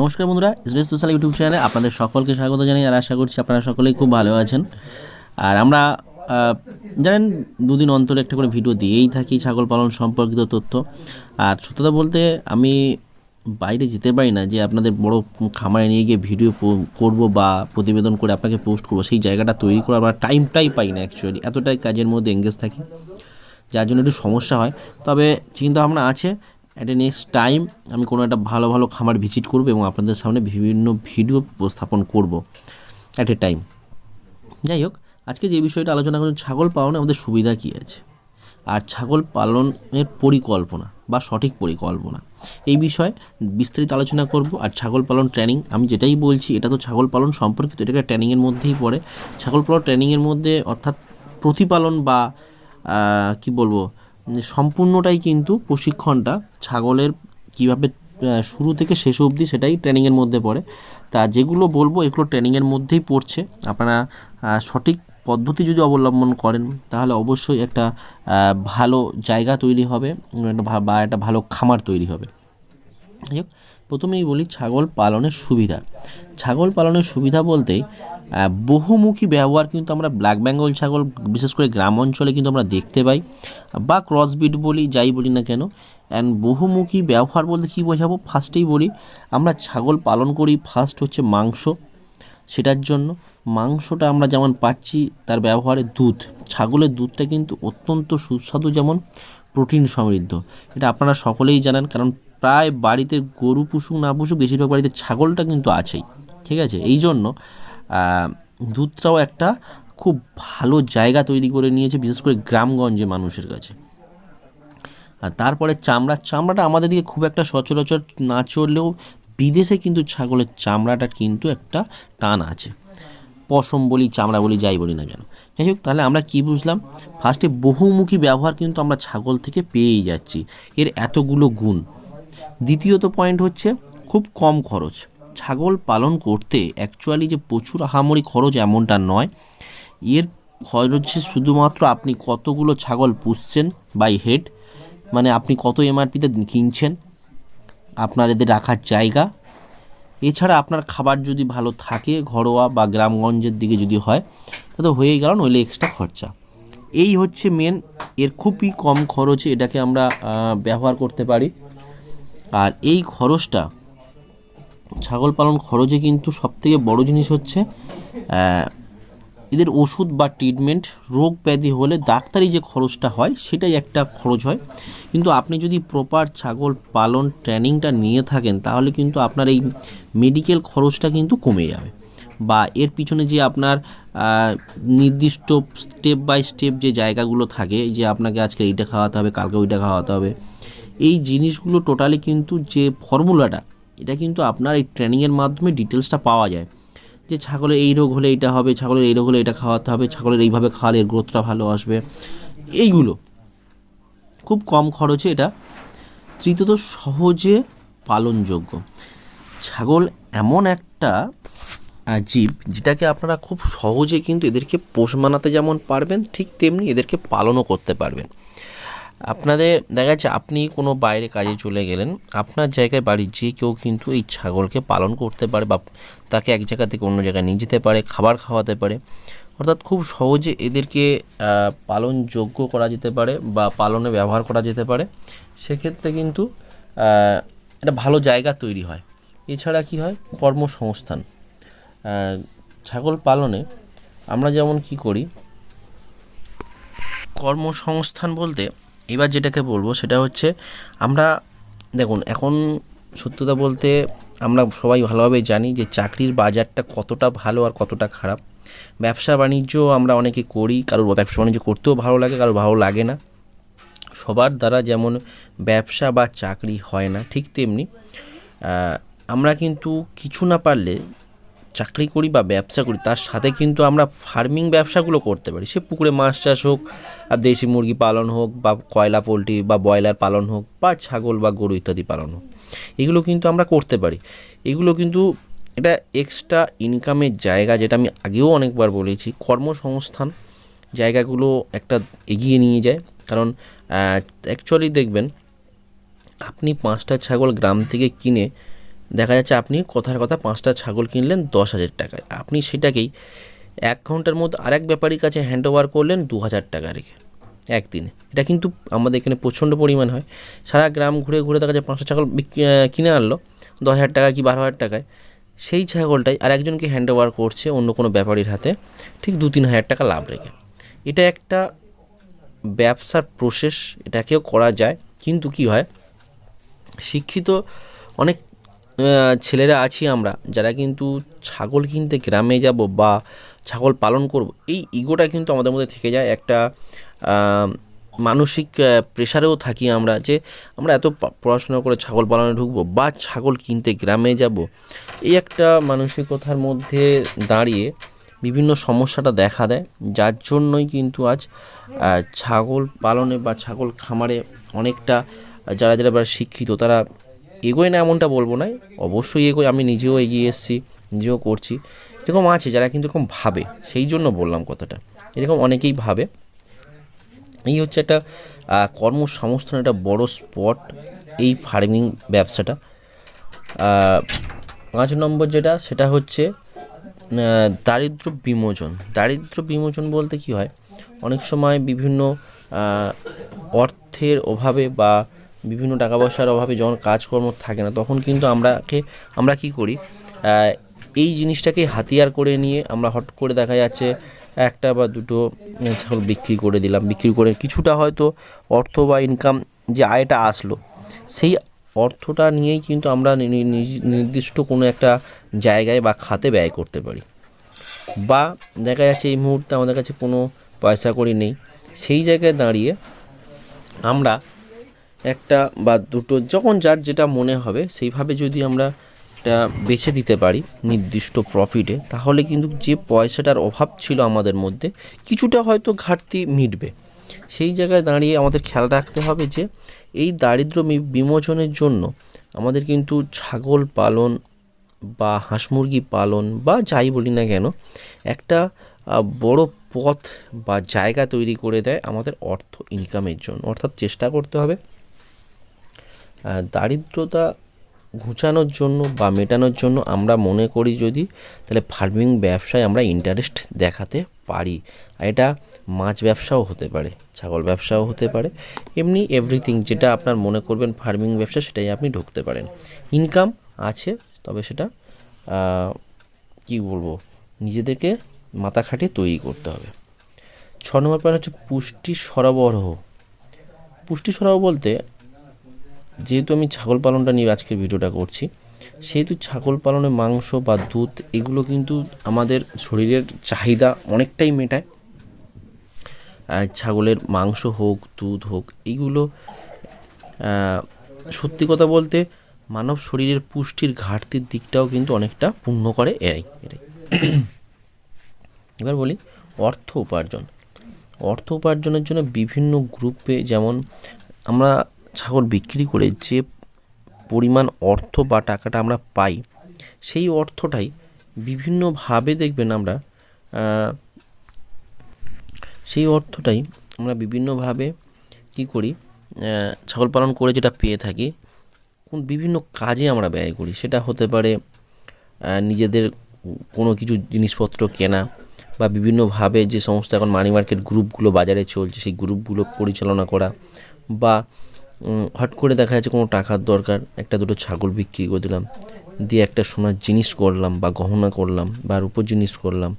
নমস্কার বন্ধুরা, Israel special YouTube চ্যানেলে আপনাদের সকলকে স্বাগত জানাই আর আশা করছি আপনারা সকলেই খুব ভালো আছেন। আর আমরা জানেন, দুদিন অন্তরে একটা করে ভিডিও দিয়েই থাকি ছাগল পালন সম্পর্কিত তথ্য। আর সত্যতা বলতে, আমি বাইরে যেতে পারি না যে আপনাদের বড় খামারে নিয়ে গিয়ে ভিডিও করব বা প্রতিবেদন করে আপনাকে পোস্ট করব। সেই জায়গাটা তৈরি করার আমরা টাইমটাই পাই না অ্যাকচুয়ালি এতটাই কাজের মধ্যে এঙ্গেজ থাকি, যার জন্য একটু সমস্যা হয়। তবে চিন্তা ভাবনা আছে একটা নেক্সট টাইম আমি কোনো একটা ভালো ভালো খামার ভিজিট করব এবং আপনাদের সামনে বিভিন্ন ভিডিও উপস্থাপন করব অ্যাট এ টাইম যাই হোক, আজকে যে বিষয়টা আলোচনা করছি, ছাগল পালনে আমাদের সুবিধা কী আছে? আর ছাগল পালনের পরিকল্পনা বা সঠিক পরিকল্পনা, এই বিষয়ে বিস্তারিত আলোচনা করব। আর ছাগল পালন ট্রেনিং আমি যেটাই বলছি, এটা তো ছাগল পালন সম্পর্কিত, এটাকে ট্রেনিংয়ের মধ্যেই পড়ে। ছাগল পালন ট্রেনিংয়ের মধ্যে অর্থাৎ প্রতিপালন বা কি বলব সম্পূর্ণটাই কিন্তু প্রশিক্ষণটা ছাগলের কীভাবে শুরু থেকে শেষ অবধি সেটাই ট্রেনিংয়ের মধ্যে পড়ে। তা যেগুলো বলব এগুলো ট্রেনিংয়ের মধ্যেই পড়ছে। আপনারা সঠিক পদ্ধতি যদি অবলম্বন করেন তাহলে অবশ্যই একটা ভালো জায়গা তৈরি হবে বা একটা ভালো খামার তৈরি হবে। প্রথমেই বলি ছাগল পালনের সুবিধা। ছাগল পালনের সুবিধা বলতেই আহ, বহুমুখী ব্যবহার কিন্তু আমরা ব্ল্যাক বেঙ্গল ছাগল, বিশেষ করে গ্রাম অঞ্চলে কিন্তু আমরা দেখতে পাই, বা ক্রসবিট বলি, যাই বলি না কেন। অ্যান্ড বহুমুখী ব্যবহার বলতে কী বোঝাবো? ফার্স্টেই বলি, আমরা ছাগল পালন করি ফার্স্ট হচ্ছে মাংস, সেটার জন্য। মাংসটা আমরা যেমন পাচ্ছি, তার ব্যবহারে দুধ। ছাগলের দুধটা কিন্তু অত্যন্ত সুস্বাদু যেমন, প্রোটিন সমৃদ্ধ। এটা আপনারা সকলেই জানেন, কারণ প্রায় বাড়িতে গরু পুষুক না পুষুক, বেশিরভাগ বাড়িতে ছাগলটা কিন্তু আছেই। ঠিক আছে? এই জন্য দুধটাও একটা খুব ভালো জায়গা তৈরি করে নিয়েছে, বিশেষ করে গ্রামগঞ্জে মানুষের কাছে। আর তারপরে চামড়া, চামড়াটা আমাদের দিকে খুব একটা সচরাচর না চললেও বিদেশে কিন্তু ছাগলের চামড়াটা কিন্তু একটা টান আছে। পশম বলি, চামড়া বলি, যাই বলি না কেন। যাই হোক, তাহলে আমরা কি বুঝলাম? ফার্স্টে বহুমুখী ব্যবহার কিন্তু আমরা ছাগল থেকে পেয়েই যাচ্ছি। এর এতগুলো গুণ। দ্বিতীয়ত পয়েন্ট হচ্ছে খুব কম খরচ। ছাগল পালন করতে অ্যাকচুয়ালি যে প্রচুর আহামরি খরচ এমনটা নয়। এর খরচ হচ্ছে শুধুমাত্র আপনি কতগুলো ছাগল পুষছেন বাই হেড মানে আপনি কত এমআরপিতে কিনছেন, আপনার এদের রাখার জায়গা। এছাড়া আপনার খাবার যদি ভালো থাকে, ঘরোয়া বা গ্রামগঞ্জের দিকে যদি হয় তাহলে হয়েই গেল, নইলে এক্সট্রা খরচা। এই হচ্ছে মেন এর খুবই কম খরচে এটাকে আমরা ব্যবহার করতে পারি। আর এই খরচটা ছাগল পালন খরচে কিন্তু সবথেকে বড় জিনিস হচ্ছে এদের ওষুধ বা ট্রিটমেন্ট রোগ ব্যাধি হলে ডাক্তারি যে খরচটা হয় সেটাই একটা খরচ হয়। কিন্তু আপনি যদি প্রপার ছাগল পালন ট্রেনিংটা নিয়ে থাকেন, তাহলে কিন্তু আপনার এই মেডিকেল খরচটা কিন্তু কমে যাবে। বা এর পিছনে যে আপনার নির্দিষ্ট স্টেপ বাই স্টেপ যে জায়গাগুলো থাকে যে আপনাকে আজকে এইটা খাওয়াতে হবে, কালকে ওইটা খাওয়াতে হবে, এই জিনিসগুলো টোটালি কিন্তু যে ফর্মুলাটা এটা কিন্তু আপনার এই ট্রেনিংয়ের মাধ্যমে ডিটেলসটা পাওয়া যায়। যে ছাগলের এই রোগ হলে এটা হবে, ছাগলের এই রোগ হলে এটা খাওয়াতে হবে, ছাগলের এইভাবে খাওয়ালে এর গ্রোথটা ভালো আসবে। এইগুলো খুব কম খরচে এটা তৃতীয়ত সহজে পালনযোগ্য। ছাগল এমন একটা জীব যেটাকে আপনারা খুব সহজে কিন্তু এদেরকে পোষ মানাতে যেমন পারবেন, ঠিক তেমনি এদেরকে পালনও করতে পারবেন। আপনাদের দেখা যাচ্ছে আপনি কোনো বাইরে কাজে চলে গেলেন, আপনার জায়গায় বাড়ির যে কেউ কিন্তু এই ছাগলকে পালন করতে পারে বা তাকে এক জায়গা থেকে অন্য জায়গায় নিয়ে যেতে পারে, খাবার খাওয়াতে পারে। অর্থাৎ খুব সহজে এদেরকে পালনযোগ্য করা যেতে পারে বা পালনে ব্যবহার করা যেতে পারে। সেক্ষেত্রে কিন্তু একটা ভালো জায়গা তৈরি হয়। এছাড়া কি হয়? কর্মসংস্থান। ছাগল পালনে আমরা যেমন কি করি, কর্মসংস্থান বলতে এবার যেটাকে বলব সেটা হচ্ছে আমরা, দেখুন, এখন সত্যতা বলতে আমরা সবাই ভালোভাবে জানি যে চাকরির বাজারটা কতটা ভালো আর কতটা খারাপ। ব্যবসা বাণিজ্য আমরা অনেকে করি, কারোর ব্যবসা বাণিজ্য করতেও ভালো লাগে, কারোর ভালো লাগে না। সবার দ্বারা যেমন ব্যবসা বা চাকরি হয় না, ঠিক তেমনি আমরা কিন্তু কিছু না পারলে চাকরি করি বা ব্যবসা করি, তার সাথে কিন্তু আমরা ফার্মিং ব্যবসাগুলো করতে পারি। সে পুকুরে মাছ চাষ হোক, আর দেশি মুরগি পালন হোক, বা কয়লা, পোলট্রি, বা ব্রয়লার পালন হোক, বা ছাগল, বা গরু ইত্যাদি পালন হোক, এগুলো কিন্তু আমরা করতে পারি। এগুলো কিন্তু এটা এক্সট্রা ইনকামের জায়গা, যেটা আমি আগেও অনেকবার বলেছি, কর্মসংস্থান জায়গাগুলো একটা এগিয়ে নিয়ে যায়। কারণ অ্যাকচুয়ালি দেখবেন, আপনি পাঁচটা ছাগল গ্রাম থেকে কিনে দেখা যাচ্ছে আপনি কথার কথা পাঁচটা ছাগল কিনলেন দশ হাজার টাকায়। আপনি সেটাকেই এক ঘণ্টার মধ্যে আরেক ব্যাপারীর কাছে হ্যান্ড ওভার করলেন দু হাজার টাকা রেখে, একদিনে। এটা কিন্তু আমাদের এখানে প্রচণ্ড পরিমাণ হয়। সারা গ্রাম ঘুরে ঘুরে দেখা যায় পাঁচটা ছাগল কিনে আনলো, দশ হাজার টাকা কি বারো হাজার টাকায়। সেই ছাগলটাই আর একজনকে হ্যান্ড ওভার করছে অন্য কোনো ব্যাপারীর হাতে ঠিক দু তিন হাজার টাকা লাভ রেখে। এটা একটা ব্যবসার প্রসেস এটাকেও করা যায়। কিন্তু কি হয়, শিক্ষিত অনেক ছেলেরা আছি আমরা, যারা কিন্তু ছাগল কিনতে গ্রামে যাব বা ছাগল পালন করব, এই ইগোটা কিন্তু আমাদের মধ্যে থেকে যায়। একটা মানসিক প্রেশারেও থাকি আমরা যে আমরা এত পড়াশোনা করে ছাগল পালনে ঢুকবো বা ছাগল কিনতে গ্রামে যাব। এই একটা মানসিকতার মধ্যে দাঁড়িয়ে বিভিন্ন সমস্যাটা দেখা দেয়, যার জন্যই কিন্তু আজ ছাগল পালনে বা ছাগল খামারে অনেকটা, যারা যারা শিক্ষিত তারা এগোয় না এমনটা বলব না অবশ্যই এগোয়, আমি নিজেও এগিয়ে এসেছি, নিজেও করছি। এরকম আছে যারা কিন্তু এরকম ভাবে, সেই জন্য বললাম কথাটা। এরকম অনেকেই ভাবে। এই হচ্ছে একটা কর্মসংস্থান, একটা বড় স্পট এই ফার্মিং ব্যবসাটা। পাঁচ নম্বর যেটা, সেটা হচ্ছে দারিদ্র বিমোচন। দারিদ্র বিমোচন বলতে কি হয়? অনেক সময় বিভিন্ন অর্থের অভাবে বা বিভিন্ন টাকা পয়সার অভাবে যখন কাজকর্ম থাকে না, তখন কিন্তু আমরাকে, আমরা কি করি? এই জিনিসটাকে হাতিয়ার করে নিয়ে আমরা হট করে দেখা যাচ্ছে একটা বা দুটো ছাগল বিক্রি করে দিলাম। বিক্রি করে কিছুটা হয়তো অর্থ বা ইনকাম যে আয়টা আসলো, সেই অর্থটা নিয়েই কিন্তু আমরা নির্দিষ্ট কোনো একটা জায়গায় বা খাতে ব্যয় করতে পারি। বা দেখা যাচ্ছে এই মুহূর্তে আমাদের কাছে কোনো পয়সা কড়ি নেই, সেই জায়গায় দাঁড়িয়ে আমরা একটা বা দুটো, যখন যার যেটা মনে হবে, সেইভাবে যদি আমরা এটা বেছে দিতে পারি নির্দিষ্ট প্রফিটে তাহলে কিন্তু যে পয়সাটার অভাব ছিল আমাদের মধ্যে, কিছুটা হয়তো ঘাটতি মিটবে। সেই জায়গায় দাঁড়িয়ে আমাদের খেয়াল রাখতে হবে যে, এই দারিদ্র বিমোচনের জন্য আমাদের কিন্তু ছাগল পালন বা হাঁস মুরগি পালন বা যাই বলি না কেন, একটা বড় পথ বা জায়গা তৈরি করে দেয় আমাদের অর্থ ইনকামের জন্য। অর্থাৎ চেষ্টা করতে হবে দারিদ্রতা ঘুচানোর জন্য বা মেটানোর জন্য আমরা মনে করি যদি, তাহলে ফার্মিং ব্যবসায় আমরা ইন্টারেস্ট দেখাতে পারি। আর এটা মাছ ব্যবসাও হতে পারে, ছাগল ব্যবসাও হতে পারে। এমনি এভরিথিং যেটা আপনার মনে করবেন ফার্মিং ব্যবসা, সেটাই আপনি ঢুকতে পারেন। ইনকাম আছে, তবে সেটা কি বলব, নিজেদেরকে মাথা খাটিয়ে তৈরি করতে হবে। ছ নম্বর পয়েন্ট হচ্ছে পুষ্টি সরবরাহ। পুষ্টি সরবরাহ বলতে যেহেতু আমি ছাগল পালনটা নিয়ে আজকের ভিডিওটা করছি, সেহেতু ছাগল পালনে মাংস বা দুধ এগুলো কিন্তু আমাদের শরীরের চাহিদা অনেকটাই মেটায়। ছাগলের মাংস হোক, দুধ হোক, এগুলো সত্যি কথা বলতে মানব শরীরের পুষ্টির ঘাটতির দিকটাও কিন্তু অনেকটা পূর্ণ করে এরাই এরাই। এবার বলি অর্থ উপার্জন। অর্থ উপার্জনের জন্য বিভিন্ন গ্রুপে যেমন আমরা ছাগল বিক্রি করে যে পরিমাণ অর্থ বা টাকাটা আমরা পাই, সেই অর্থটাই বিভিন্নভাবে দেখবেন আমরা সেই অর্থটাই আমরা বিভিন্নভাবে কী করি ছাগল পালন করে যেটা পেয়ে থাকি, কোন বিভিন্ন কাজে আমরা ব্যয় করি। সেটা হতে পারে নিজেদের কোনো কিছু জিনিসপত্র কেনা বা বিভিন্নভাবে যে সমস্ত এখন মানি মার্কেট গ্রুপগুলো বাজারে চলছে, সেই গ্রুপগুলো পরিচালনা করা বা হট করে দেখা যাচ্ছে কোনো টাকার দরকার, একটা দুটো ছাগল বিক্রি করে দিলাম, দিয়ে একটা সোনার জিনিস করলাম বা গহনা করলাম বা রূপোর জিনিস করলাম।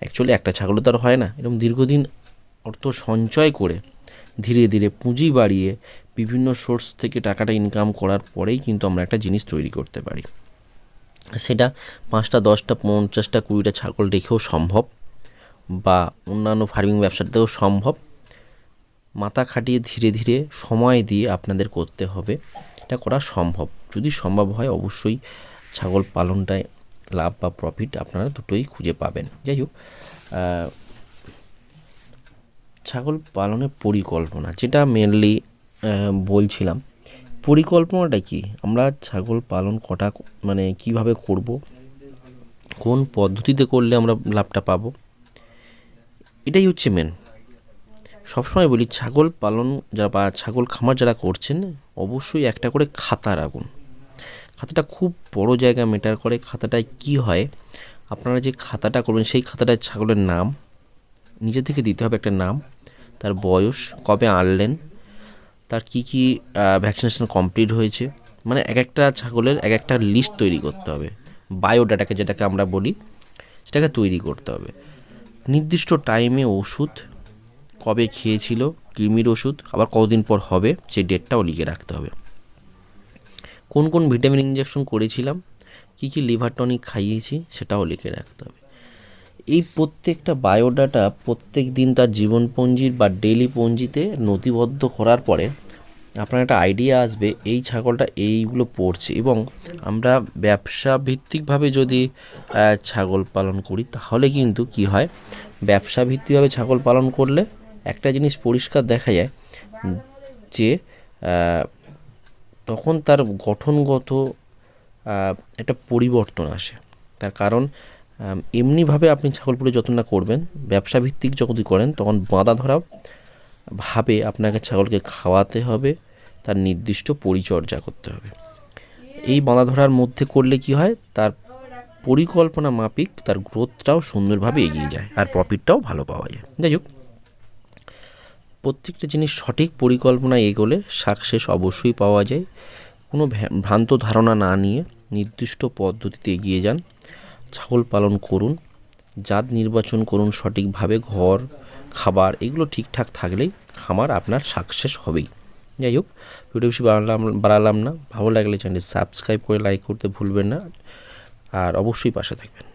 অ্যাকচুয়ালি একটা ছাগলও তো আর হয় না, এরকম দীর্ঘদিন অর্থ সঞ্চয় করে ধীরে ধীরে পুঁজি বাড়িয়ে বিভিন্ন সোর্স থেকে টাকাটা ইনকাম করার পরেই কিন্তু আমরা একটা জিনিস তৈরি করতে পারি। সেটা পাঁচটা, দশটা, পঞ্চাশটা, কুড়িটা ছাগল রেখেও সম্ভব বা অন্যান্য ফার্মিং ব্যবসাতেও সম্ভব। মাথা খাটিয়ে ধীরে ধীরে সময় দিয়ে আপনাদের করতে হবে। এটা করা সম্ভব। যদি সম্ভব হয়, অবশ্যই ছাগল পালনটায় লাভ বা প্রফিট আপনারা দুটোই খুঁজে পাবেন। যাই হোক ছাগল পালনের পরিকল্পনা, যেটা মেনলি বলছিলাম। পরিকল্পনাটা কি? আমরা ছাগল পালন কটা মানে কীভাবে করব? কোন পদ্ধতিতে করলে আমরা লাভটা পাবো? এটাই হচ্ছে মেন সবসময় বলি, ছাগল পালন যারা বা ছাগল খামার যারা করছেন, অবশ্যই একটা করে খাতা রাখুন। খাতাটা খুব বড় জায়গা মেটার করে খাতাটায় কি হয়, আপনারা যে খাতাটা করবেন, সেই খাতাটায় ছাগলের নাম, নিজে থেকে দিতে হবে একটা নাম, তার বয়স, কবে আনলেন, তার কি কি ভ্যাকসিনেশন কমপ্লিট হয়েছে মানে এক একটা ছাগলের এক একটা লিস্ট তৈরি করতে হবে। বায়োডাটাকে যেটাকে আমরা বলি, সেটাকে তৈরি করতে হবে। নির্দিষ্ট টাইমে ওষুধ কবে খেয়েছিল, কৃমির ওষুধ, আবার কতদিন পর হবে সেই ডেটটাও লিখে রাখতে হবে। কোন কোন ভিটামিন ইঞ্জেকশন করেছিলাম, কী কী লিভার টনিক খাইয়েছি, সেটাও লিখে রাখতে হবে। এই প্রত্যেকটা বায়োডাটা প্রত্যেক দিন তার জীবনপঞ্জির বা ডেইলি পঞ্জিতে নথিবদ্ধ করার পরে আপনার একটা আইডিয়া আসবে, এই ছাগলটা এইগুলো পড়ছে এবং আমরা ব্যবসা ভিত্তিকভাবে যদি ছাগল পালন করি, তাহলে কিন্তু কি হয়, ব্যবসা ভিত্তিকভাবে ছাগল পালন করলে একটা জিনিস পরিষ্কার দেখা যায়, যে তখন তার গঠনগত একটা পরিবর্তন আসে। তার কারণ এমনিভাবে আপনি ছাগল ছাগলপুরে যত্ন না করবেন ব্যবসা ভিত্তিক যদি করেন, তখন বাঁধা ধরা ভাবে আপনাকে ছাগলকে খাওয়াতে হবে, তার নির্দিষ্ট পরিচর্যা করতে হবে। এই বাঁধা ধরার মধ্যে করলে কি হয়, তার পরিকল্পনা মাফিক, তার গ্রোথটাও সুন্দরভাবে এগিয়ে যায়, আর প্রফিটটাও ভালো পাওয়া যায়। যাই হোক। প্রত্যেকটা জিনিস সঠিক পরিকল্পনা এগোলে সাকসেস অবশ্যই পাওয়া যায়। কোনো ভ্রান্ত ধারণা না নিয়ে নির্দিষ্ট পদ্ধতিতে এগিয়ে যান। ছাগল পালন করুন, জাত নির্বাচন করুন সঠিকভাবে, ঘর, খাবার এগুলো ঠিকঠাক থাকলেই খামার আপনার সাকসেস হবেই। যাই হোক, ভিডিও বেশি বাড়ালাম বাড়ালাম না। ভালো লাগলে চ্যানেল সাবস্ক্রাইব করে লাইক করতে ভুলবেন না। আর অবশ্যই পাশে থাকবেন।